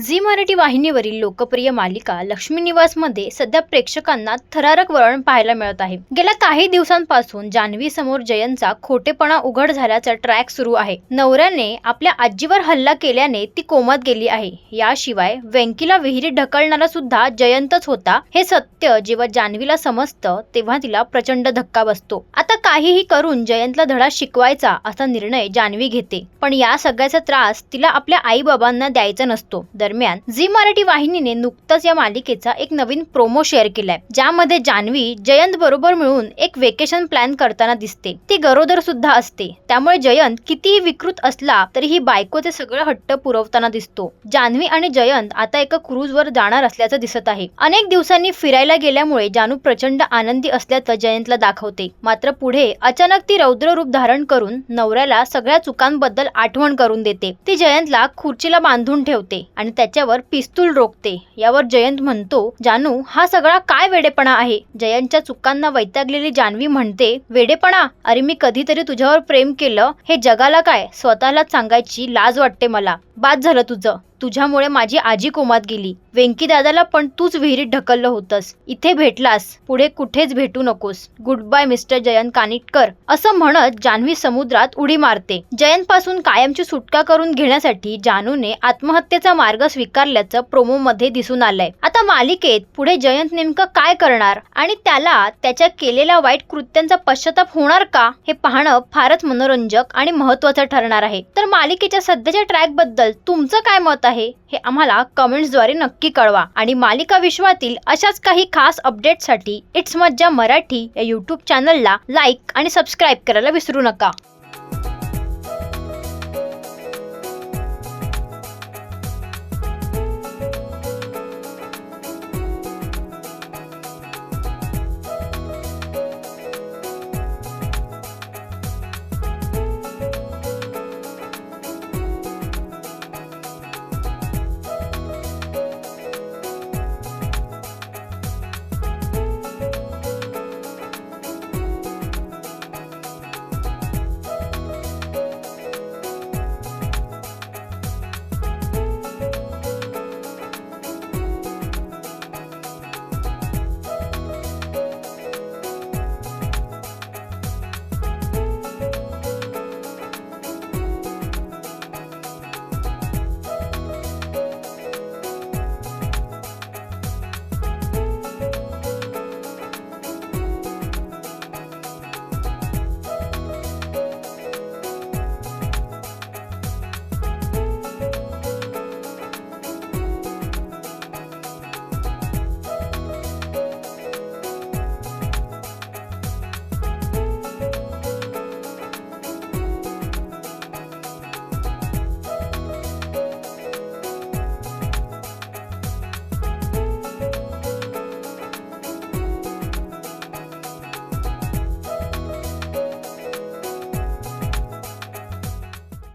Zee Marathi वाहिनीवरील लोकप्रिय मालिका लक्ष्मी निवासमध्ये सध्या प्रेक्षकांना थरारक वळण पाहायला मिळत आहे. गेल्या काही दिवसांपासून जान्हवी समोर जयंतचा खोटेपणा उघड झाल्याचा ट्रॅक सुरू आहे. नवऱ्याने आपल्या आजीवर हल्ला केल्याने ती कोमात गेली आहे. याशिवाय वेंकीला विहिरीत ढकलणारा सुद्धा जयंतच होता. हे सत्य जेव्हा जान्हवीला समजतं तेव्हा तिला प्रचंड धक्का बसतो. आता काहीही करून जयंतला धडा शिकवायचा असा निर्णय जान्हवी घेते. पण या सगळ्याचा त्रास तिला आपल्या आई बाबांना द्यायचा नसतो. दरम्यान झी मराठी वाहिनीने नुकताच या मालिकेचा एक नवीन प्रोमो शेअर केलाय. ज्यामध्ये जान्हवी जयंत बरोबर मिळून एक वेकेशन प्लॅन करताना दिसते. ती गरोदर सुद्धा असते. त्यामुळे जयंत कितीही विकृत असला तरी ही बायकोचे सगळं हट्ट पुरवताना दिसतो. जान्हवी आणि जयंत आता एका क्रूज वर जाणार असल्याचं दिसत आहे. अनेक दिवसांनी फिरायला गेल्यामुळे जानू प्रचंड आनंदी असल्याचं जयंतला दाखवते. मात्र पुढे अचानक ती रौद्र रूप धारण करून नवऱ्याला सगळ्या चुकांबद्दल आठवण करून देते. ती जयंतला खुर्चीला बांधून ठेवते आणि त्याच्यावर पिस्तूल रोखते. यावर जयंत म्हणतो जानू हा सगळा काय वेडेपणा आहे? जयंतच्या चुकांना वैतागलेली जान्हवी म्हणते वेडेपणा? अरे मी कधीतरी तुझ्यावर प्रेम केलं. हे जगाला काय? स्वतःलाच सांगायची लाज वाटते मला. बाद झालं तुझं. तुझ्यामुळे माझी आजी कोमात गेली. व्यंकीदादाला पण तूच विहिरीत ढकललं होतंस. इथे भेटलास. पुढे कुठेच भेटू नकोस. Good bye mister Jayant Kanitkar. असं म्हणत जान्हवी समुद्रात उडी मारते. जयंत पासून कायमची सुटका करून घेण्यासाठी जानूने आत्महत्येचा मार्ग स्वीकारल्याचं प्रोमो मध्ये दिसून आलंय. आता मालिकेत पुढे जयंत नेमकं काय करणार? आणि त्याला त्याच्या केलेल्या वाईट कृत्यांचा पश्चाताप होणार का? हे पाहणं फारच मनोरंजक आणि महत्वाचं ठरणार आहे. तर मालिकेच्या सध्याच्या ट्रॅकबद्दल तुमचं काय मत आहे? हे आम्हाला कमेंट्सद्वारे नक्की कळवा. आणि मालिका विश्वातील अशाच काही खास अपडेटसाठी इट्स मज्जा मराठी या यूट्यूब चॅनलला लाईक आणि सबस्क्राईब करायला विसरू नका.